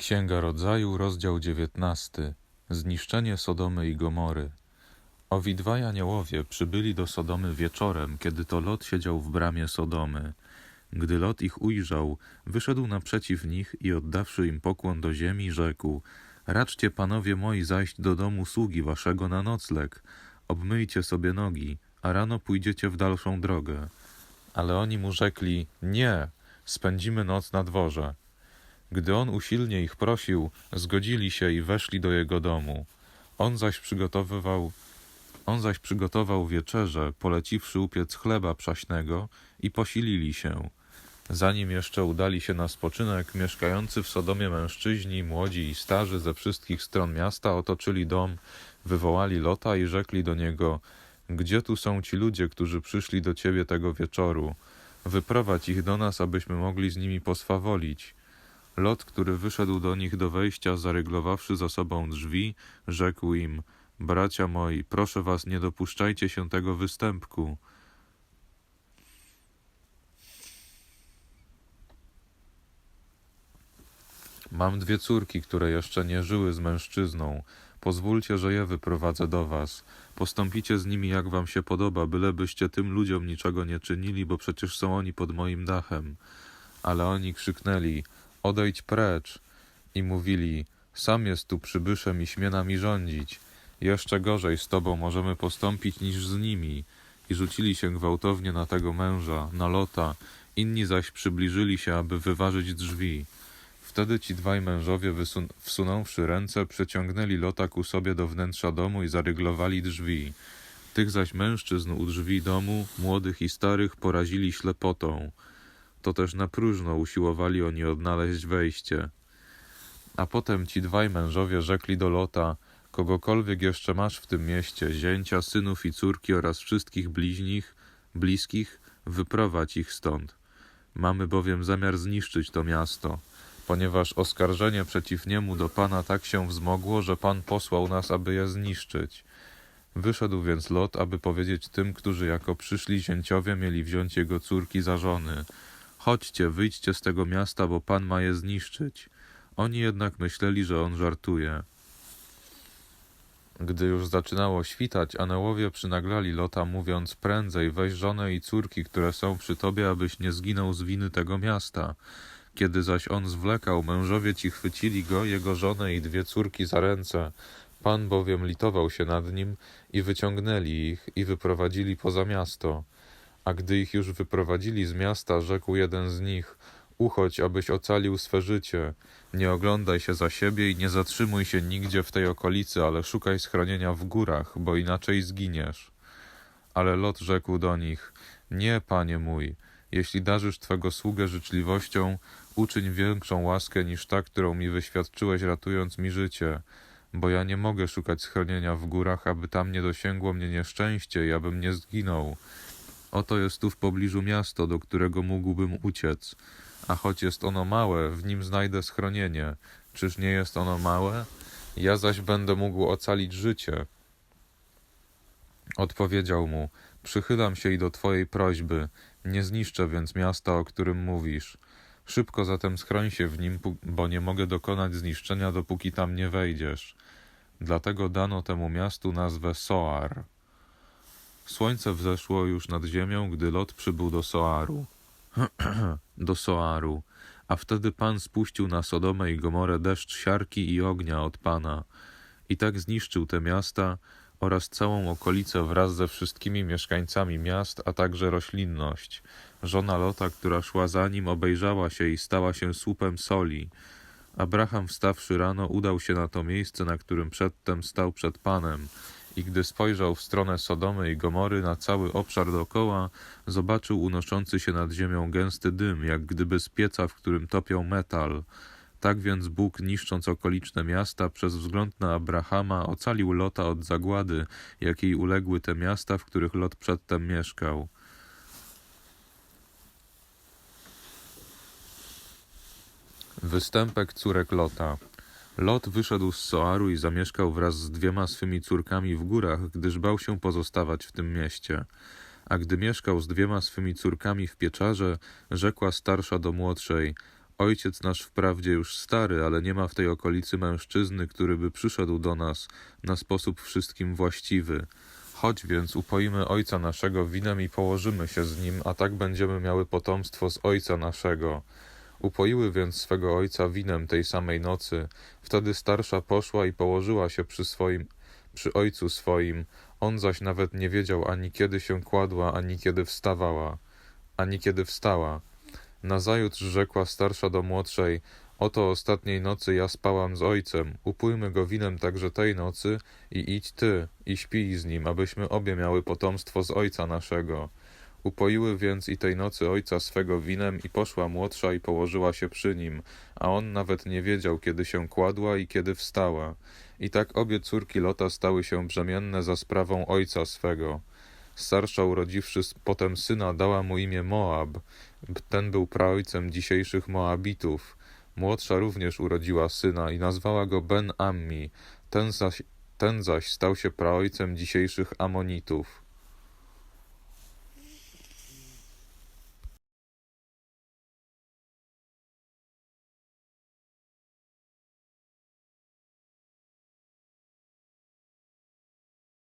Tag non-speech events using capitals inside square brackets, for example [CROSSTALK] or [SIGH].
Księga Rodzaju, rozdział 19. Zniszczenie Sodomy i Gomory. Owi dwaj aniołowie przybyli do Sodomy wieczorem, kiedy to Lot siedział w bramie Sodomy. Gdy Lot ich ujrzał, wyszedł naprzeciw nich i oddawszy im pokłon do ziemi, rzekł: Raczcie, panowie moi, zajść do domu sługi waszego na nocleg. Obmyjcie sobie nogi, a rano pójdziecie w dalszą drogę. Ale oni mu rzekli: Nie, spędzimy noc na dworze. Gdy on usilnie ich prosił, zgodzili się i weszli do jego domu. On zaś przygotowywał on zaś przygotował wieczerze, poleciwszy upiec chleba przaśnego i posilili się. Zanim jeszcze udali się na spoczynek, mieszkający w Sodomie mężczyźni, młodzi i starzy ze wszystkich stron miasta otoczyli dom, wywołali Lota i rzekli do niego: Gdzie tu są ci ludzie, którzy przyszli do ciebie tego wieczoru? Wyprowadź ich do nas, abyśmy mogli z nimi poswawolić. Lot, który wyszedł do nich do wejścia, zaryglowawszy za sobą drzwi, rzekł im: Bracia moi, proszę was, nie dopuszczajcie się tego występku. Mam dwie córki, które jeszcze nie żyły z mężczyzną. Pozwólcie, że je wyprowadzę do was. Postąpicie z nimi, jak wam się podoba, bylebyście tym ludziom niczego nie czynili, bo przecież są oni pod moim dachem. Ale oni krzyknęli: Odejdź precz! I mówili: Sam jest tu przybyszem i śmie nami rządzić. Jeszcze gorzej z tobą możemy postąpić niż z nimi. I rzucili się gwałtownie na tego męża, na Lota, inni zaś przybliżyli się, aby wyważyć drzwi. Wtedy ci dwaj mężowie, wysun- wsunąwszy ręce, przeciągnęli Lota ku sobie do wnętrza domu i zaryglowali drzwi. Tych zaś mężczyzn u drzwi domu, młodych i starych, porazili ślepotą. To też na próżno usiłowali oni odnaleźć wejście. A potem ci dwaj mężowie rzekli do Lota, kogokolwiek jeszcze masz w tym mieście, zięcia, synów i córki oraz wszystkich bliźnich, bliskich, wyprowadź ich stąd. Mamy bowiem zamiar zniszczyć to miasto, ponieważ oskarżenie przeciw niemu do Pana tak się wzmogło, że Pan posłał nas, aby je zniszczyć. Wyszedł więc Lot, aby powiedzieć tym, którzy jako przyszli zięciowie mieli wziąć jego córki za żony. Chodźcie, wyjdźcie z tego miasta, bo Pan ma je zniszczyć. Oni jednak myśleli, że on żartuje. Gdy już zaczynało świtać, aniołowie przynaglali Lota, mówiąc: Prędzej weź żonę i córki, które są przy tobie, abyś nie zginął z winy tego miasta. Kiedy zaś on zwlekał, mężowie ci chwycili go, jego żonę i dwie córki za ręce. Pan bowiem litował się nad nim i wyciągnęli ich i wyprowadzili poza miasto. A gdy ich już wyprowadzili z miasta, rzekł jeden z nich: Uchodź, abyś ocalił swe życie. Nie oglądaj się za siebie i nie zatrzymuj się nigdzie w tej okolicy, ale szukaj schronienia w górach, bo inaczej zginiesz. Ale Lot rzekł do nich: Nie, panie mój, jeśli darzysz twego sługę życzliwością, uczyń większą łaskę niż ta, którą mi wyświadczyłeś, ratując mi życie. Bo ja nie mogę szukać schronienia w górach, aby tam nie dosięgło mnie nieszczęście i abym nie zginął. Oto jest tu w pobliżu miasto, do którego mógłbym uciec. A choć jest ono małe, w nim znajdę schronienie. Czyż nie jest ono małe? Ja zaś będę mógł ocalić życie. Odpowiedział mu: Przychylam się i do twojej prośby. Nie zniszczę więc miasta, o którym mówisz. Szybko zatem schroń się w nim, bo nie mogę dokonać zniszczenia, dopóki tam nie wejdziesz. Dlatego dano temu miastu nazwę Soar. Słońce wzeszło już nad ziemią, gdy Lot przybył do Soaru. [CLEARS THROAT] do Soaru. A wtedy Pan spuścił na Sodomę i Gomorę deszcz siarki i ognia od Pana. I tak zniszczył te miasta oraz całą okolicę wraz ze wszystkimi mieszkańcami miast, a także roślinność. Żona Lota, która szła za nim, obejrzała się i stała się słupem soli. Abraham, wstawszy rano, udał się na to miejsce, na którym przedtem stał przed Panem. I gdy spojrzał w stronę Sodomy i Gomory na cały obszar dookoła, zobaczył unoszący się nad ziemią gęsty dym, jak gdyby z pieca, w którym topią metal. Tak więc Bóg, niszcząc okoliczne miasta, przez wzgląd na Abrahama, ocalił Lota od zagłady, jakiej uległy te miasta, w których Lot przedtem mieszkał. Występek córek Lota. Lot wyszedł z Soaru i zamieszkał wraz z dwiema swymi córkami w górach, gdyż bał się pozostawać w tym mieście. A gdy mieszkał z dwiema swymi córkami w pieczarze, rzekła starsza do młodszej: Ojciec nasz wprawdzie już stary, ale nie ma w tej okolicy mężczyzny, który by przyszedł do nas na sposób wszystkim właściwy. Chodź więc, upoimy ojca naszego winem i położymy się z nim, a tak będziemy miały potomstwo z ojca naszego. Upoiły więc swego ojca winem tej samej nocy. Wtedy starsza poszła i położyła się przy swoim, przy ojcu swoim. On zaś nawet nie wiedział ani kiedy się kładła, ani kiedy wstawała, ani kiedy wstała. Nazajutrz rzekła starsza do młodszej: Oto ostatniej nocy ja spałam z ojcem. Upójmy go winem także tej nocy i idź ty i śpij z nim, abyśmy obie miały potomstwo z ojca naszego. Upoiły więc i tej nocy ojca swego winem i poszła młodsza i położyła się przy nim, a on nawet nie wiedział, kiedy się kładła i kiedy wstała. I tak obie córki Lota stały się brzemienne za sprawą ojca swego. Starsza urodziwszy potem syna, dała mu imię Moab. Ten był praojcem dzisiejszych Moabitów. Młodsza również urodziła syna i nazwała go Ben Ammi. Ten zaś, ten zaś stał się praojcem dzisiejszych Amonitów.